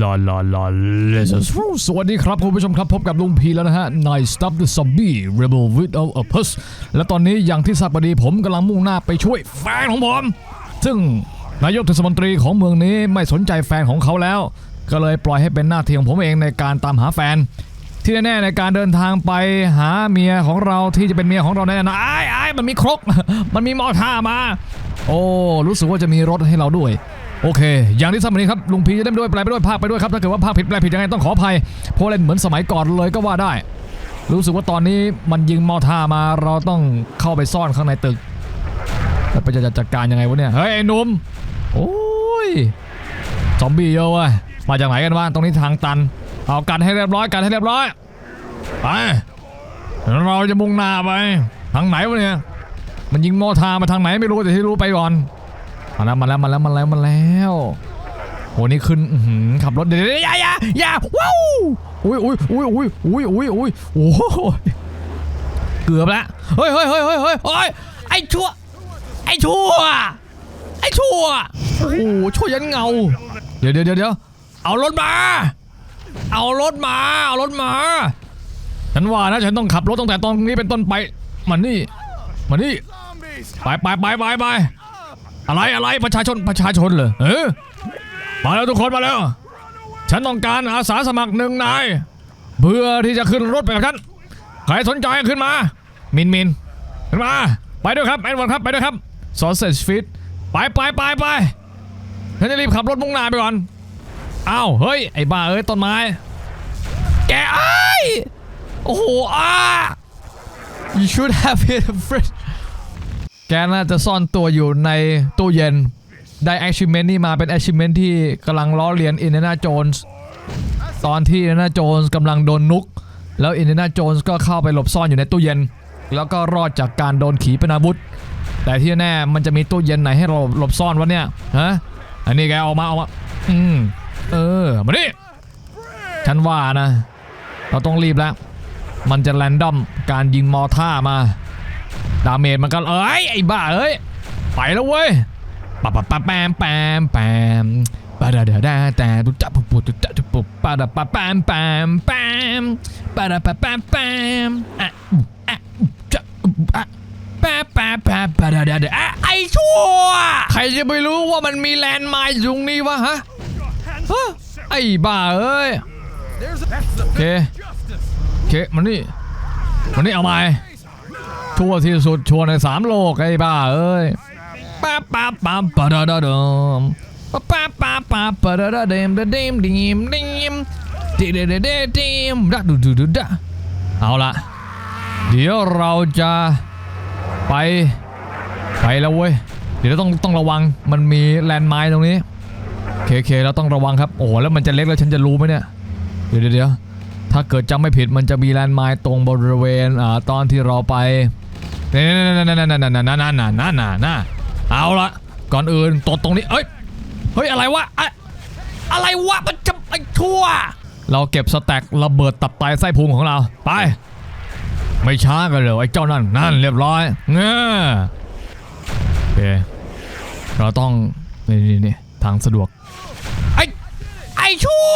ลาลาลาเลสสวัสดีครับคุณผู้ชมครับพบกับลุงพีแล้วนะฮะใน Stop the Zombie Rebel Without a p u s และตอนนี้อย่างที่ทราบพอดีผมกำลังมุ่งหน้าไปช่วยแฟนของผม ซึ่งนายกเทศมนตรีของเมืองนี้ไม่สนใจแฟนของเขาแล้ว ก็เลยปล่อยให้เป็นหน้าที่ของผมเองในการตามหาแฟน ที่แน่ในการเดินทางไปหาเมียของเราที่จะเป็นเมียของเราแน่นะไอ้ไอ้มันมีครก มันมีมอท่ามา โอ้รู้สึกว่าจะมีรถให้เราด้วย โอเค อย่างที่ทราบวันนี้ครับ ลุงพีจะเล่นไปด้วยแปลไปด้วยภาคไปด้วยครับ ถ้าเกิดว่าภาคผิดแปลผิดยังไงต้องขออภัยเพราะเล่นเหมือนสมัยก่อนเลยก็ว่าได้ รู้สึกว่าตอนนี้มันยิงมอท่ามาเราต้องเข้าไปซ่อนข้างในตึกแล้วไปจะจัดการยังไงวะเนี่ย เฮ้ยไอ้นุ่มโอ้ยซอมบี้เยอะเว้ยมาจากไหนกันวะตรงนี้ทางตัน เอากันให้เรียบร้อยกันให้เรียบร้อยไปเราจะมุ่งหน้าไปทางไหนวะเนี่ยมันยิงมอท่ามาทางไหนไม่รู้แต่ที่รู้ไปก่อน มาแล้วมาแล้วมาแล้วมาแล้วมาแล้วโหนี่ขึ้นขับรถเดี๋ยวเดี๋ยวอย่าอย่าอย่าว้าวอุ้ยอุ้ยอุ้ยอุ้ยอุ้ยอุ้ยอุ้ยโอ้โหเกือบแล้วเฮ้ยเฮ้ยเฮ้ยเฮ้ยเฮ้ยเฮ้ยไอ้ชั่วไอ้ชั่วไอ้ชั่วโอ้โหชั่วยันเงาเดี๋ยวเดี๋ยวเดี๋ยวเดี๋ยวเอารถมา เอารถมาเอารถมาฉันว่านะฉันต้องขับรถตั้งแต่ตอนนี้เป็นต้นไปมันนี่มันนี่ไปไปไปไปไป อะไรอะไรประชาชนประชาชนเหรอเออมาแล้วทุกคนมาแล้ว ฉันต้องการอาสาสมัครหนึ่งนายเพื่อที่จะขึ้นรถไปกับฉันใครสนใจขึ้นมา มินมินขึ้นมา ไปด้วยครับแอดวันครับไปด้วยครับซอสเซจฟิตไปไปไปไปฉันจะรีบขับรถมุ่งหน้าไปก่อนอ้าวเฮ้ยไอ้บ้าเอ้ยต้นไม้ แกไอ้โอ้โหอ้า you should have hit a fridge แกน่าจะซ่อนตัวอยู่ในตู้เย็น ได้ achievement นี่มาเป็น achievement ที่กำลังล้อเลียนอินเดนาโจนส์ตอนที่อินเดนาโจนส์กำลังโดนนุก แล้วอินเดนาโจนส์ก็เข้าไปหลบซ่อนอยู่ในตู้เย็น แล้วก็รอดจากการโดนขีปนาวุธ แต่ที่แน่มันจะมีตู้เย็นไหนให้เราหลบซ่อนวะเนี่ยฮะอันนี้แกออกมาออกมาอืมเออมาดิฉันว่านะ เราต้องรีบแล้ว มันจะแรนดอมการยิงมอท่ามา ดาเมจมันก็เอ้ยไอ้บ้าเอ้ยไปแล้วเว้ยปะปะปะแปมแปมแปมปะดาดาดาแต่ตุจับปุบปุบตุจับปุบปะดาปะแปมแปมแปมปะดาปะแปมแปมอะอุอะจะอุอะแปะแปะแปะปะดาดาดาอะไอ้ชั่วใครจะไปรู้ว่ามันมีแลนด์ไมล์อยู่ตรงนี้วะฮะฮะไอ้บ้าเอ้ยโอเคโอเคมันนี่มันนี่เอาไป ชั่วที่สุดชั่วในสามโลกไอ้บ้าเอ้ยป้าป้าป้าปะดาดาดมป้าป้าป้าป้าปะดาดาเดมเดเดมดิมดิมดิเดเดเดดิมดัดูดูดูดะเอาละเดี๋ยวเราจะไปไปแล้วเว้ยเดี๋ยวต้องต้องระวังมันมีแลนด์ไมล์ตรงนี้โอเคโอเคเราต้องระวังครับโอ้โหแล้วมันจะเล็กแล้วฉันจะรู้ไหมเนี่ยเดี๋ยวเดี๋ยวเดี๋ยวถ้าเกิดจำไม่ผิดมันจะมีแลนด์ไมล์ตรงบริเวณอ่าตอนที่เราไป นี่นั่นนั่นนั่นนั่นนั่นนั่นนั่นนั่นนั่นนั่เอาละก่อนอื่นตดตรงนี้เอ้ยเฮ้ยอะไรวะอะไรวะมันจะไอ้ชั่ว เราเก็บสแต็กระเบิดตับไตไส้พุงของเราไป ไม่ช้ากันเลยไอ้เจ้านั่นนั่นเรียบร้อยเงี้ยโอเคเราต้องนี่นี่นี่ทางสะดวกไอ้ไอ้ชั่ว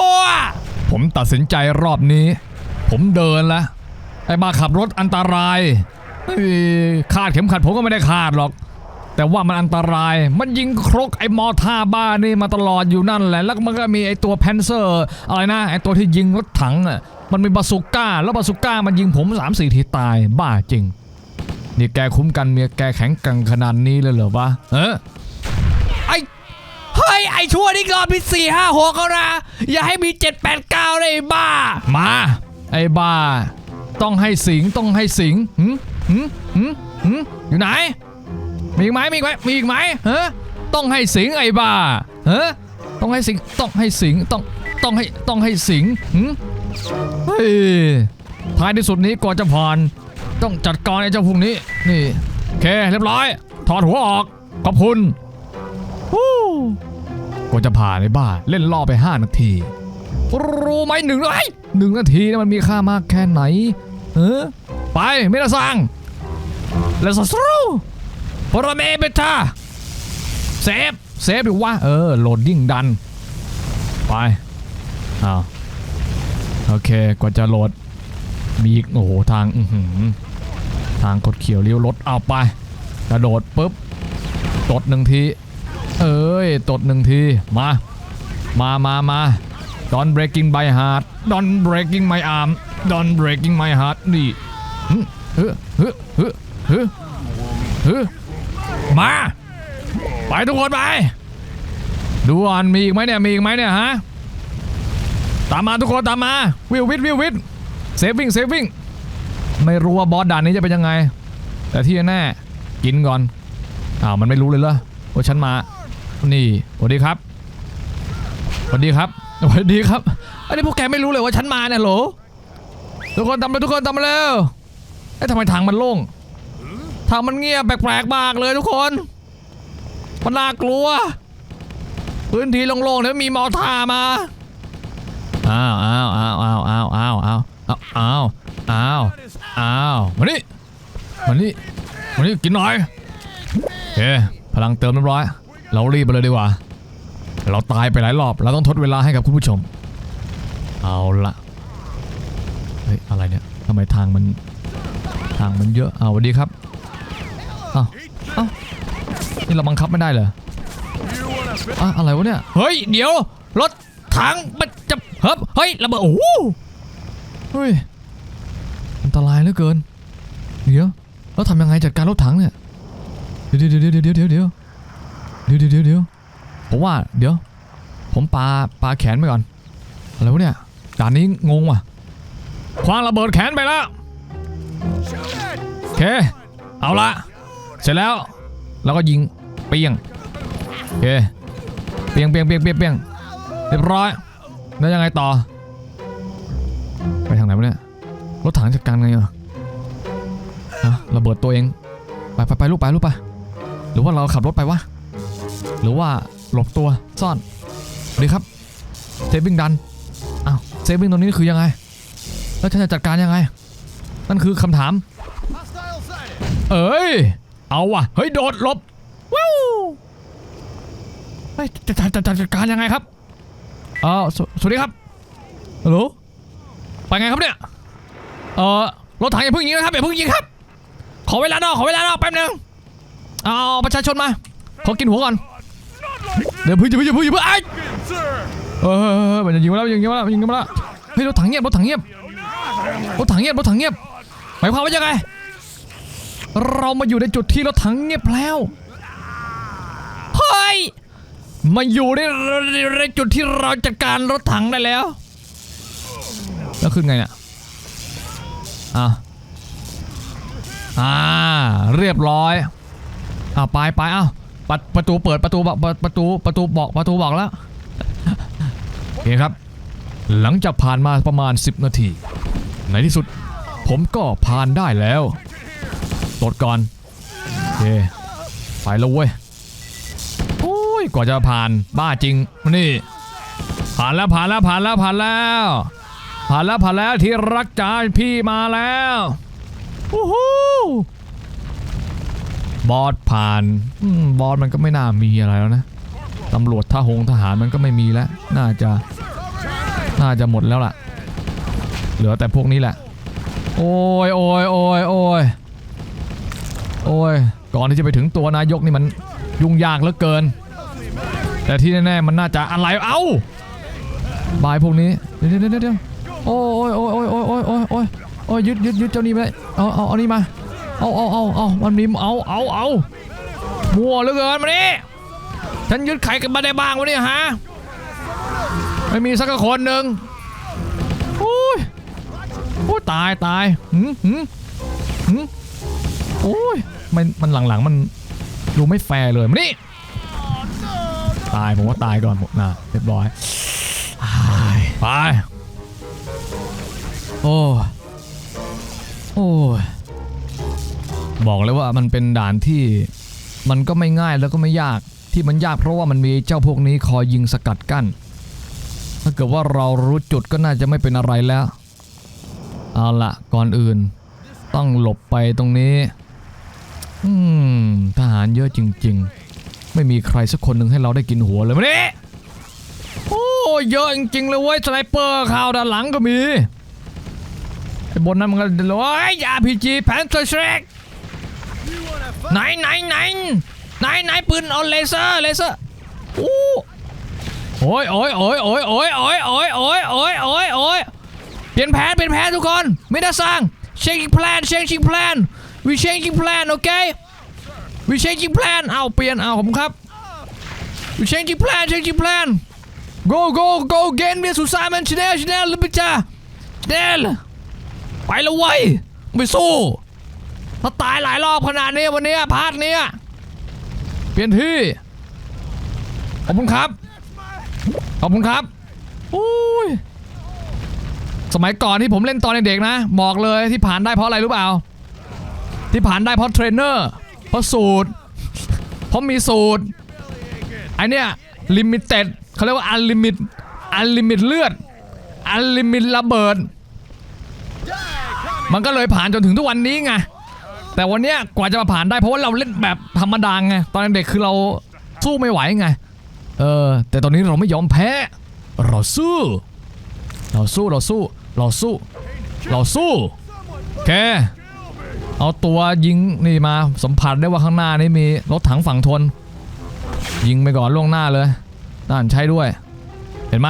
ผมตัดสินใจรอบนี้ ผมเดินละไอ้บ้าขับรถอันตราย คาดเข็มขัดผมก็ไม่ได้คาดหรอก แต่ว่ามันอันตราย มันยิงครกไอ้มอท่าบ้านี่มาตลอดอยู่นั่นแหละ แล้วมันก็มีไอ้ตัวแพนเซอร์อะไรนะไอ้ตัวที่ยิงรถถังอะ มันมีบาสุก้า แล้วบาสุก้ามันยิงผม3ามสี่ทีตายบ้าจริง นี่แกคุ้มกันเมียแกแข็งกร่งขนาดนี้เลยเหรอวะ เออไอเฮ้ยไอชั่วนี่รอบที่สี่ห้าหกแล้วนะ อย่าให้มีเจ็ดแปดเก้าเลยบ้า มา ไอ้บ้า ต้องให้สิงต้องให้สิงหืม หืมหืมหืมอยู่ไหน มีอีกไหมมีอีกไหมมีอีกไหมฮะต้องให้สิงไอ้บ้าฮะต้องให้สิงต้องให้สิงต้องต้องให้ต้องให้สิงหืมเฮ้ยท้ายที่สุดนี้ก่อนจะผ่านต้องจัดการไอ้เจ้าพวกนี้นี่โอเคเรียบร้อย ถอดหัวออกขอบคุณฮู้กว่าจะผ่านไอ้บ้าเล่นล่อไป 5 นาทีรู้ไหมหนึ่งไอ้ยหนึ่งนาทีนี่มันมีค่ามากแค่ไหนเออไปไม่ได้สั่ง Let's go ปรเมเบตาเซฟเซฟดิวะเออโหลดดิ้งดัน ไปอ้าวโอเคกว่าจะโหลด มีโอ้โหทางอือหือทางกดเขียวเลี้ยวรถเอาไป กระโดดปุ๊บตดหนึ่งที เอ้ยตดหนึ่งที มา มามามา Don't breaking my heart Don't breaking my arm Don't breaking my heart นี่เฮ้เฮ้เฮ้เฮ้มา ไปทุกคนไป ดูก่อนมีอีกไหมเนี่ย มีอีกไหมเนี่ยฮะ ตามมาทุกคนตามมา วิววิทวิววิทเซฟวิ่งเซฟวิ่ง ไม่รู้ว่าบอสด่านนี้จะเป็นยังไง แต่ที่แน่กินก่อน อ้าวมันไม่รู้เลยเหรอว่าฉันมา นี่สวัสดีครับสวัสดีครับสวัสดีครับ อันนี้พวกแกไม่รู้เลยว่าฉันมาเนี่ยโหลทุกคนตามมาทุกคนตามมาเร็วเอ้ยทำไมทางมันโล่ง ทางมันเงียบแปลกๆมากเลยทุกคน มันน่ากลัว พื้นที่โล่งๆเนี่ยมีมอทามาอ้าวอ้าวอ้าวอ้าวอ้าวอ้าวอ้าวอ้าวอ้าวอ้าวมานี่มานี่มานี่กินหน่อยโอเคพลังเติมเรียบร้อย เรารีบไปเลยดีกว่า เราตายไปหลายรอบ เราต้องทดเวลาให้กับคุณผู้ชม เอาละเฮ้ยอะไรเนี่ยทำไมทางมันทางมันเยอะ เอาสวัสดีครับ อ้าวอ้าวนี่เราบังคับไม่ได้เหรออะอะไรวะเนี่ย เฮ้ย เดี๋ยว รถถังมันจะเฮ้ยเฮ้ยระเบิดโอ้โหเฮ้ยอันตรายเหลือเกิน เดี๋ยวแล้วทำยังไงจัดการรถถังเนี่ยเดี๋ยวเดี๋ยวเดี๋ยวเดี๋ยวเดี๋ยวเดี๋ยวเดี๋ยวเดี๋ยวเดี๋ยวเดี๋ยวผมว่าเดี๋ยว ผมปาปาแขนไปก่อนอะไรวะเนี่ยด่านนี้งงว่ะคว้างระเบิดแขนไปแล้วโอเคเอาละ เสร็จแล้วแล้วก็ยิงเปียงโอเคเปียงเปียงเปียงเปียงเปียงเรียบร้อยแล้วยังไงต่อ ไปทางไหนวะเนี่ยรถถังจัดการไงอะฮะระเบิดตัวเองไปไปไปลูกไปลูกไปหรือว่าเราขับรถไปวะหรือว่าหลบตัวซ่อนสวัสดีครับเซฟวิ่งดันอ้าวเซฟวิ่งตรงนี้คือยังไง แล้วฉันจะจัดการยังไง นั่นคือคำถาม เอ้ย เอาว่ะ เฮ้ย โดดหลบว้าวเฮ้ยจะจัดการยังไงครับเออสสวัสดีครับฮัลโหลไปไงครับเนี่ย เออรถถังอย่าเพิ่งยิงนะครับอย่าเพิ่งยิงครับ ขอเวลานอกขอเวลานอกแป๊บนึงเอาประชาชนมาขอกินหัวก่อนเดี๋ยวพึ่งจะพึ่งจะพึ่งจะพึ่งไอ้เออมันจะยิงมาแล้วยิงมาแล้วยิงมาแล้วเฮ้ยรถถังเงียบรถถังเงียบรถถังเงียบรถถังเงียบหมายความว่ายังไง เรามาอยู่ในจุดที่รถถังเงียบแล้วเฮ้ยมาอยู่ในในจุดที่เราจัดการรถถังได้แล้ว แล้วขึ้นไงเนี่ยอะอ่าเรียบร้อยอ่าไปไปเอ้าประประตูเปิดประตูบอกประประตูประตูบอกประตูบอกแล้วโอเคครับ หลังจากผ่านมาประมาณ 10 นาที ในที่สุด ผมก็ผ่านได้แล้ว ตดก่อนโอเคไปแล้วเว้ยโอ้ยกว่าจะผ่านบ้าจริงนี่ ผ่านแล้วผ่านแล้วผ่านแล้วผ่านแล้ว ผ่านแล้วผ่านแล้วที่รักจ้าพี่มาแล้ววู้ฮู้บอสผ่านอบอสมันก็ไม่น่ามีอะไรแล้วนะตำรวจทหงทหารมันก็ไม่มีแล้ว น่าจะ น่าจะหมดแล้วล่ะ เหลือแต่พวกนี้แหละ โอ้ยโอ้ยโอ้ยโอ้ย โอ้ย ก่อนที่จะไปถึงตัวนายกนี่มันยุ่งยากเหลือเกิน แต่ที่แน่ๆมันน่าจะอะไรเอ้าบายพวกนี้เดี๋ยวเดี๋ยวเดี๋ยวเดี๋ยวโอ้ยโอ้ยโอ้ยโอ้ยโอ้ยโอ้ยโอ้ยโอ้ยยึดยึดยึดเจ้านี่ไปเอาเอาเอานี่มา เอาเอาเอาเอามันมีเอาเอาเอามัวเหลือเกินมานี่ฉันยึดไข่กันมาได้บ้างวะเนี่ยฮะไม่มีสักคนหนึ่งโอ้ยโอ้ยตายตายหืมหืมหืมโอ้ย มันมันหลังๆ มันดูไม่แฟร์เลยมานี่ตายผมว่าตายก่อนหมดนะเรียบร้อยไปโอ้ยโอ้ยบอกเลยว่ามันเป็นด่านที่มันก็ไม่ง่ายแล้วก็ไม่ยากที่มันยากเพราะว่ามันมีเจ้าพวกนี้คอยยิงสกัดกั้นถ้าเกิดว่าเรารู้จุดก็น่าจะไม่เป็นอะไรแล้วเอาละก่อนอื่นต้องหลบไปตรงนี้ อืมทหารเยอะจริง ๆ ไม่มีใครสักคนหนึ่งให้เราได้กินหัวเลยมาเนี่โอ้เยอะจริงๆเลยเว้ยสไนเปอร์ข่าวด้านหลังก็มีไอ้บนนั้นมันก็โอ้ยอาพีจีแพนเซอร์เชกไหนไหนไหนไหนไหนปืนเอาเลเซอร์เลเซอร์โอ้โอ้ยโอ้ยโอ้ยโอ้ยโอ้ยโอ้ยโอ้ยโอ้ยโอ้ยโอ้ยโอ้ยเปลี่ยนแผนเปลี่ยนแผนทุกคนไม่ได้สร้าง changing plan changing plan we changing plan โอเค we changing plan เอาเปลี่ยนเอาผมครับ we changing plan changing plan go go go เกนเบียสุสานมันชแนลชแนลลิบิจ้าชแนลไปล้วเว้ยไปสู้ถ้าตายหลายรอบขนาดนี้วันนี้พาร์ทเนี้ยเปลี่ยนที่ขอบคุณครับขอบคุณครับอุ้ยสมัยก่อนที่ผมเล่นตอนเด็กๆนะ บอกเลยที่ผ่านได้เพราะอะไรรู้เปล่า ที่ผ่านได้เพราะเทรนเนอร์เพราะสูตร เพราะมีสูตรไอเนี้ยลิมิเต็ดเขาเรียกว่าอันลิมิตอันลิมิตเลือดอันลิมิตระเบิด มันก็เลยผ่านจนถึงทุกวันนี้ไงแต่วันเนี้ยกว่าจะมาผ่านได้เพราะว่าเราเล่นแบบธรรมดาไงตอนเด็กคือเราสู้ไม่ไหวไงเออแต่ตอนนี้เราไม่ยอมแพ้ เราสู้ เราสู้เราสู้ เราสู้ เราสู้โอเค เอาตัวยิงนี่มาสัมผัสได้ว่าข้างหน้านี่มีรถถังฝั่งทน ยิงไปก่อนล่วงหน้าเลยนั่นใช้ด้วย เห็นไหม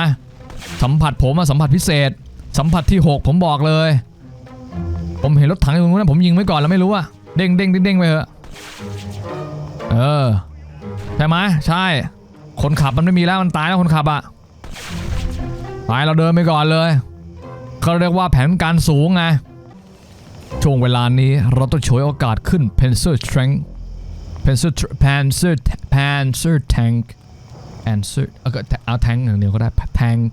สัมผัสผมอะสัมผัสพิเศษ สัมผัสที่ 6 ผมบอกเลย ผมเห็นรถถังอยู่ตรงนู้นผมยิงไว้ก่อนแล้วไม่รู้อะเด้งเด้งเด้งเด้งไปเถอะเออใช่ไหมใช่ คนขับมันไม่มีแล้วมันตายแล้วคนขับอะไปเราเดินไปก่อนเลยเขาเรียกว่าแผนการสูงไง ช่วงเวลานี้เราต้องฉวยโอกาสขึ้น Panzer Strength Panzer Panzer Panzer Tank Panzer เอาก็เอาแทงอย่างเดียวก็ได้ Tank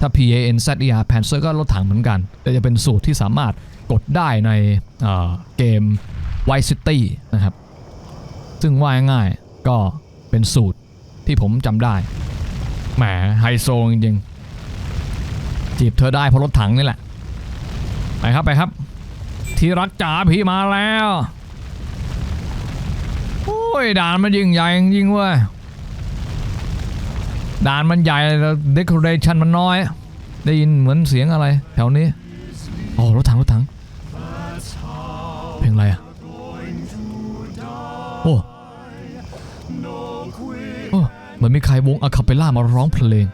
ถ้า P A N Z E R Panzer ก็รถถังเหมือนกัน แต่จะเป็นสูตรที่สามารถกดได้ในเกม Vice City นะครับ ซึ่งว่าง่ายก็เป็นสูตรที่ผมจำได้ แหมไฮโซจริงจีบเธอได้เพราะรถถังนี่แหละ ไปครับไปครับ ที่รักจ๋าพี่มาแล้ว โอ้ยด่านมันยิ่งใหญ่จริงเว้ยด่านมันใหญ่เดคอเรชันมันน้อย ได้ยินเหมือนเสียงอะไร แถวนี้โอ้รถถังรถถัง เพลงอะไรอะ โอ้โอ้เหมือนมีใครวงอะคาเปล่ามาร้องเพลง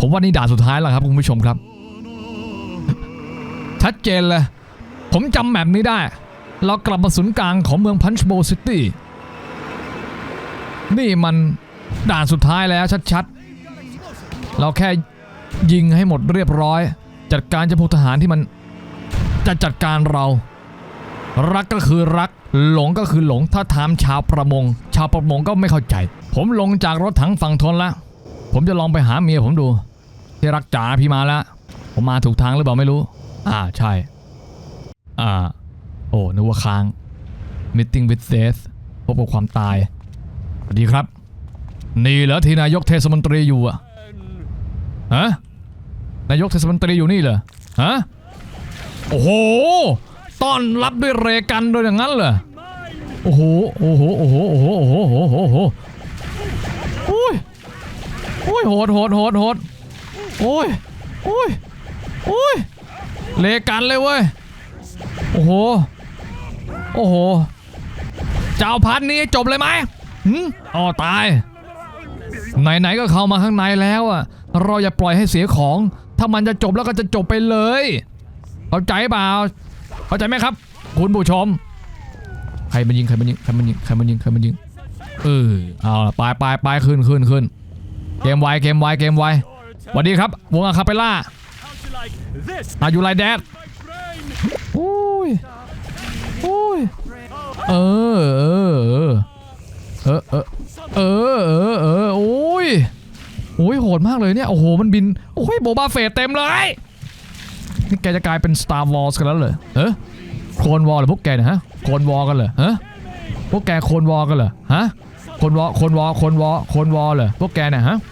ผมว่านี่ด่านสุดท้ายแล้วครับคุณผู้ชมครับ ชัดเจนเลย ผมจำแมปนี้ได้ เรากลับมาศูนย์กลางของเมืองพันช์โบซิตี้นี่มันด่านสุดท้ายแล้วชัดๆ เราแค่ยิงให้หมดเรียบร้อย จัดการเจ้าพวกทหารที่มันจะจัดการเรา รักก็คือรัก หลงก็คือหลงถ้าถามชาวประมง ชาวประมงก็ไม่เข้าใจ ผมลงจากรถถังฝั่งทนแล้วผมจะลองไปหาเมียผมดู ที่รักจ๋าพี่มาแล้วผมมาถูกทางหรือเปล่าไม่รู้ อ่าใช่ อ่า โอ้นึกว่าค้าง meeting with death พบกับความตาย สวัสดีครับ นี่เหรอที่นายกเทศมนตรีอยู่อะฮะนายกเทศมนตรีอยู่นี่เหรอฮะโอ้โหต้อนรับด้วยเรกันโดยอย่างนั้นเหรอโอ้โหโอ้โหโอ้โหโอ้โหโอ้โหโอ้โหโอ้โหโอ้ยโอ้ยโหดโหดโหดโหดโอ้ยโอ้ยโอ้ย เลกันเลยเว้ย โอ้โห โอ้โห เจ้าพันนี้จบเลยไหมหืมอ๋อตาย ไหนๆก็เข้ามาข้างในแล้วอะ เราอย่าปล่อยให้เสียของ ถ้ามันจะจบแล้วก็จะจบไปเลย เข้าใจเปล่า เข้าใจไหมครับ คุณผู้ชม ใครมันยิงใครมันยิงใครมันยิงใครมันยิงใครมันยิง เออ เอาละไปไปไปขึ้นขึ้นขึ้นเกมไวเกมไวเกมไวสวัสดีครับ วงอาคาเปล่า How'd you like this, อายุไรแดด my brain? โอ้ยโอ้ยเออเออเออเออเออเออเออโอ้ยโอ้ยโหดมากเลยเนี่ย โอ้โห มันบิน โอ้ยโบบาเฟตเต็มเลย นี่แกจะกลายเป็น Star Wars กันแล้วเหรอเออโคลนวอลหรือพวกแกเนะฮะโคลนวอลกันเหรอฮะพวกแกโคลนวอลกันเหรอฮะโคลนวอลโคลนวอลโคลนวอลโคลนวอลเหรอพวกแกเนี่ยฮะโอ้ย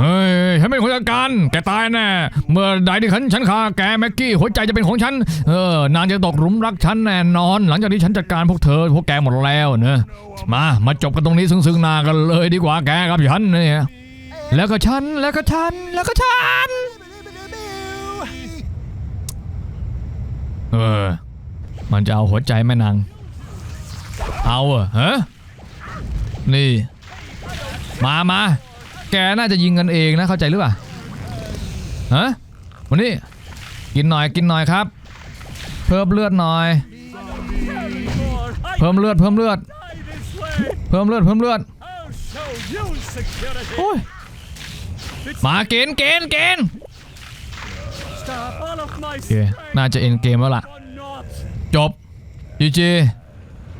เฮ้ยฉันเป็นคนจัดการแกตายแน่เมื่อใดที่ฉันฉันฆ่าแกแม็กกี้หัวใจจะเป็นของฉันเออนางจะตกหลุมรักฉันแน่นอน หลังจากที่ฉันจัดการพวกเธอพวกแกหมดแล้วเนอะมามาจบกันตรงนี้ซึ้งๆนากันเลยดีกว่าแกกับฉันเนี่ยแล้วก็ฉันแล้วก็ฉันแล้วก็ฉันเออมันจะเอาหัวใจแม่นางเอาเหรอฮะนี่มามา แกน่าจะยิงกันเองนะเข้าใจหรือเปล่าฮะวันนี้กินหน่อยกินหน่อยครับ เพิ่มเลือดหน่อย more. I เพิ่มเลือดเพิ่มเลือด die this way. เพิ่มเลือดเพิ่มเลือด I'll show you security. โอ้ยมาเกณฑ์เกณฑ์เกณฑ์ Stop all of my โอเค strength น่าจะเอ็นเกมแล้วล่ะ or not. จบจีจี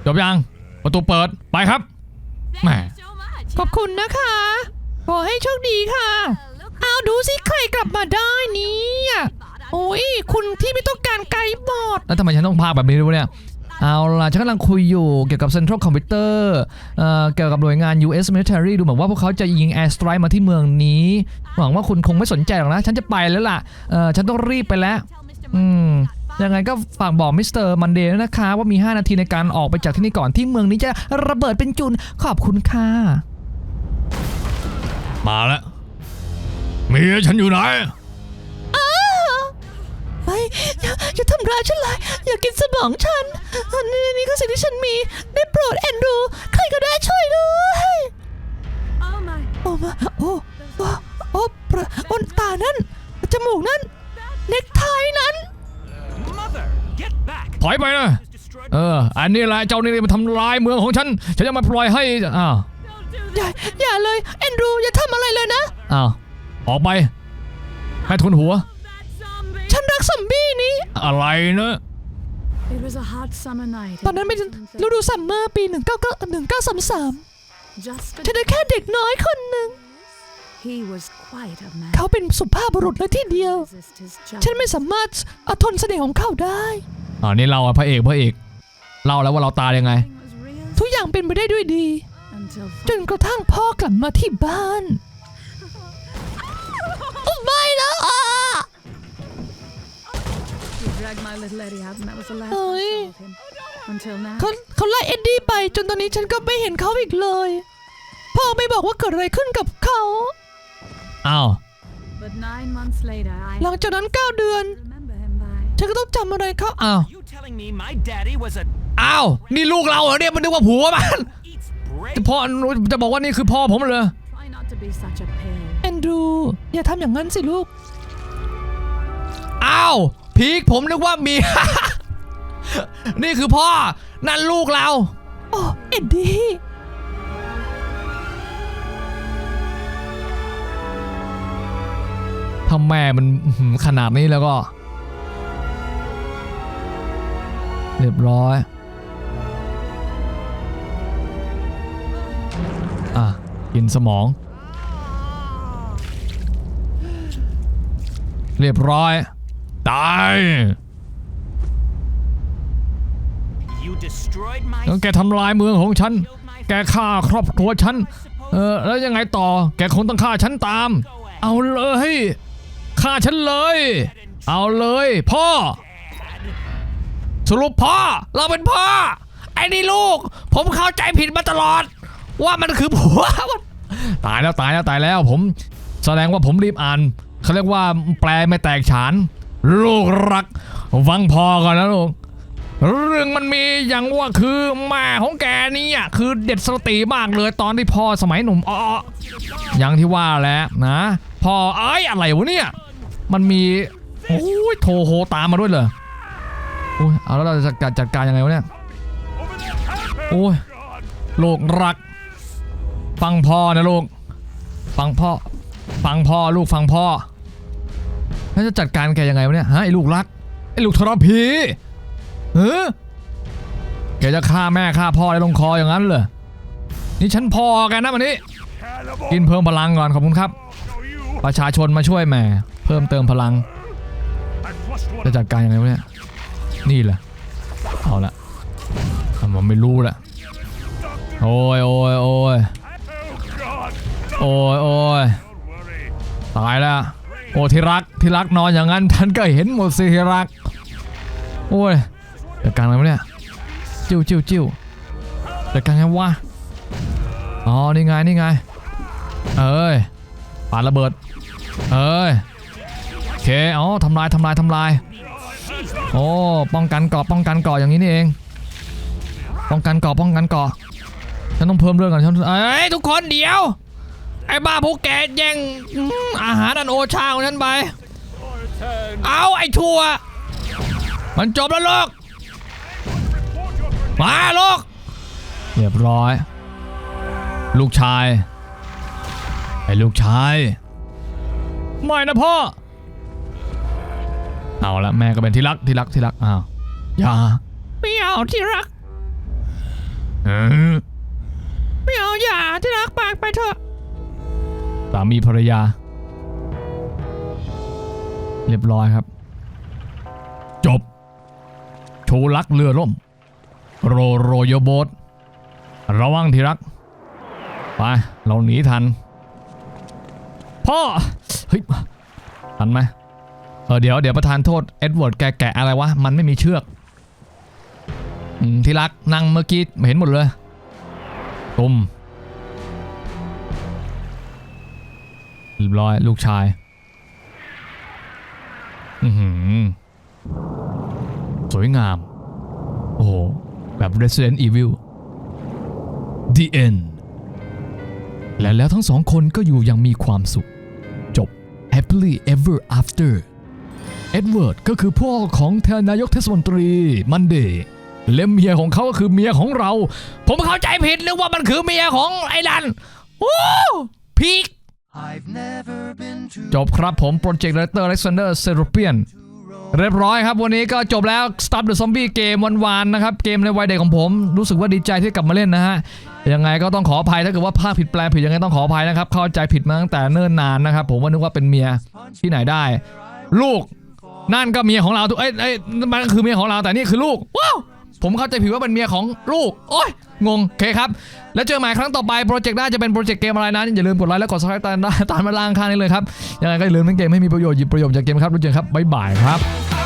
จบยัง ประตูเปิดไปครับแหม so much. ขอบคุณนะคะ ขอให้โชคดีค่ะ เอาดูสิใครกลับมาได้เนี่ยโอ้ยคุณที่ไม่ต้องการไกด์บอร์ดแล้วทำไมฉันต้องพากแบบนี้ด้วยเนี่ยเอาล่ะ ฉันกำลังคุยอยู่เกี่ยวกับ Central Computer เอ่อเกี่ยวกับหน่วยงาน US Military ดูเหมือนว่าพวกเขาจะยิง Air Strike มาที่เมืองนี้ หวังว่าคุณคงไม่สนใจหรอกนะ ฉันจะไปแล้วล่ะเอ่อฉันต้องรีบไปแล้ว อืม ยังไงก็ฝากบอกมิสเตอร์มันเดย์นะคะ ว่ามี 5 นาทีในการออกไปจากที่นี่ก่อนที่เมืองนี้จะระเบิดเป็นจุน ขอบคุณค่ะ มาแล้วเมียฉันอยู่ไหนเฮ้ยอย่าอย่าทำร้ายฉันเลยอย่ากินสมองฉันอันนี้นี่คือสิ่งที่ฉันมีได้โปรดแอนดรูใครก็ได้ช่วยด้วย Oh my. โอ้มาโอ้โอ้โอ้ประโอนตานั่นจมูกนั่นเน็กไทนั้น Mother, get back. ถอยไปนะ Has destroyed เออ อันนี้แหละเจ้านี่มันทำลายเมืองของฉัน ฉันจะมาปล่อยให้อ้าว Don't do อย่าอย่าเลยแอนดรูอย่าทำอะไรเลยนะ อ้าว ออกไป ให้ทุนหัว that zombie. ฉันรักซอมบี้นี้ อะไรเนอะ It was a hot summer night. ตอนนั้นเป็นฤดูซัมเมอร์ปี 1933 Just ฉัน a ได้แค่เด็กน้อยคนหนึ่ง he was quite a man. เขาเป็นสุภาพบุรุษเลยทีเดียว Resist his ฉัน charm. ไม่สามารถเอาทนเสน่ห์ของเขาได้ อ่านี่เราอะพระเอกพระเอก เล่าแล้วว่าเราตายยังไง Everything was real ทุกอย่างเป็นไปได้ด้วยดี until จนกระทั่งพ่อกลับมาที่บ้านโอ้ไม่นะอะ he dragged my little Eddie out, and that was the last Ôi. I saw of him. Until now. เขาเขาไล่เอ็ดดี้ไปจนตอนนี้ฉันก็ไม่เห็นเขาอีกเลย พ่อไม่บอกว่าเกิดอะไรขึ้นกับเขาอ้าว But nine months later, I หลังจากนั้น 9 เดือน remember him by. ฉันก็ต้องจำอะไรเขาอ้าว You telling me my daddy was a อ้าวนี่ลูกเราเหรอเนี่ยมันนึกว่าผัวมัน eats bread? พ่อจะบอกว่านี่คือพ่อผมเลย Try not to be such a pill. แอนดรูอย่าทำอย่างนั้นสิลูก อ้าว พีคผมนึกว่ามี นี่คือพ่อ นั่นลูกเรา โอ้ เอ็ดดี้ถ้าแม่มันอื้อหือขนาดนี้แล้วก็ เรียบร้อย กินสมอง เรียบร้อย ตาย You destroyed my แล้วแกทำลายเมืองของฉัน killed my แกฆ่าครอบครัวฉัน เออแล้วยังไงต่อ แกคงต้องฆ่าฉันตาม เอาเลยฆ่าฉันเลย เอาเลยพ่อ สรุปพ่อ เราเป็นพ่อ ไอ้นี่ลูก ผมเข้าใจผิดมาตลอด ว่ามันคือผัวตายแล้วตายแล้วตายแล้วผม แสดงว่าผมรีบอ่านเขาเรียกว่าแปลไม่แตกฉาน ลูกรักฟังพอก่อนนะลูกเรื่องมันมีอย่างว่าคือแม่ของแกนี่คือเด็ดสติมากเลยตอนที่พ่อสมัยหนุ่มอ้ออย่างที่ว่าแหล้วนะพ่อเอ้ยอะไรวะเนี่ยมันมีโอ้ยโทรโฮตามมาด้วยเลยโอ้ยเอาแล้วเราจะจัดการจัดการยังไงวะเนี่ยโอ้ย God. ลูกรัก ฟังพ่อนะลูก ฟังพ่อ ฟังพ่อลูกฟังพ่อแล้วจะจัดการแกยังไงวะเนี่ยฮะไอ้ลูกรักไอ้ลูกทรพีเฮ้อแกจะฆ่าแม่ฆ่าพ่อได้ลงคออย่างนั้นเหรอนี่ฉันพอแกนะวันนี้ กินเพิ่มพลังก่อนขอบคุณครับ ประชาชนมาช่วยแม่เพิ่มเติมพลัง จะจัดการยังไงวะเนี่ยนี่แหละเอาละอะผมไม่รู้ละโอ้ยโอ้ยโอ้ย โอ้ยโอ้ยตายแล้ว โอ้ที่รักที่รักนอนอย่างนั้นท่านก็เห็นหมดสิที่รัก โอ้ยจัดการอะไรวเนี่ย จิ้วจิ้วจิ้วจัดการไงวะ อ๋อ นี่ไง นี่ไง เอ้ยปาระเบิด เอ้ยโอเค อ๋อทำลายทำลายทำลาย โอ้ ป้องกันเกาะป้องกันเกาะอย่างนี้นี่เอง ป้องกันเกาะป้องกันเกาะฉันต้องเพิ่มเรื่องก่อนฉันเอ้ยทุกคนเดี๋ยว อ้บ้าพวกแกแย่งอาหารอันโอชาของฉันไป เอาไอ้ชัว มันจบแล้วลูก มาลูก เรียบร้อย ลูกชาย ไอ้ลูกชาย ไม่นะพ่อ เอาละแม่ก็เป็นที่รักที่รักที่รัก อ้าว อย่า ไม่เอาที่รัก เออไม่เอาอย่าที่รักไปไปเถอะ มีภรรยา เรียบร้อยครับ จบ โชว์ลักเรือล่ม โรโรโยโบทระวังที่รัก ไป เราหนีทัน พ่อ เฮ้ย ทันไหมเออเดี๋ยวเดี๋ยวประธานโทษ เอ็ดเวิร์ดแกแกะอะไรวะ มันไม่มีเชือกอที่รักนั่งเมื่อกี้เห็นหมดเลยตุ่ม เรียบร้อยลูกชาย อือหือสวยงาม โอ้โห แบบ Resident Evil The End และแล้วทั้งสองคนก็อยู่ยังมีความสุข จบ Happily Ever After เอ็ดเวิร์ดก็คือพ่อของทนายกเทศมนตรีมันเดย์และเมียของเขาก็คือเมียของเรา ผมเข้าใจผิดนึกว่ามันคือเมียของไอ้ดันโอ้พีค จบครับผมโปรเจกต์ r รเตอร์ Alexander s e r a p i a n เรียบร้อยครับ วันนี้ก็จบแล้ว Stop the Zombie เกมวันๆนะครับ เกมในวัยเด็กของผม รู้สึกว่าดีใจที่กลับมาเล่นนะฮะ ยังไงก็ต้องขออภัยถ้าเกิดว่าภาพผิดแปลผิดยังไงต้องขออภัยนะครับ เข้าใจผิดมาตั้งแต่เนิ่นนานนะครับ ผมว่านึกว่าเป็นเมียที่ไหนได้ ลูก นั่นก็เมียของเราทุกเอ้ยเอ้ยมันคือเมียของเราแต่นี่คือลูกว้าว ผมเข้าใจผิดว่าเป็นเมียของลูก โอ้ยงงโอเคครับ แล้วเจอใหม่ครั้งต่อไปโปรเจกต์หน้าจะเป็นโปรเจกต์เกมอะไรนั้นอย่าลืมกดไลค์และกดซับสไครต์ตามตามมาล่างข้างนี้เลยครับยังไงก็อย่าลืมเล่นเกมให้มีประโยชน์หยิบประโยชน์จากเกมครับรู้จอกันครับบ๊ายบายครับ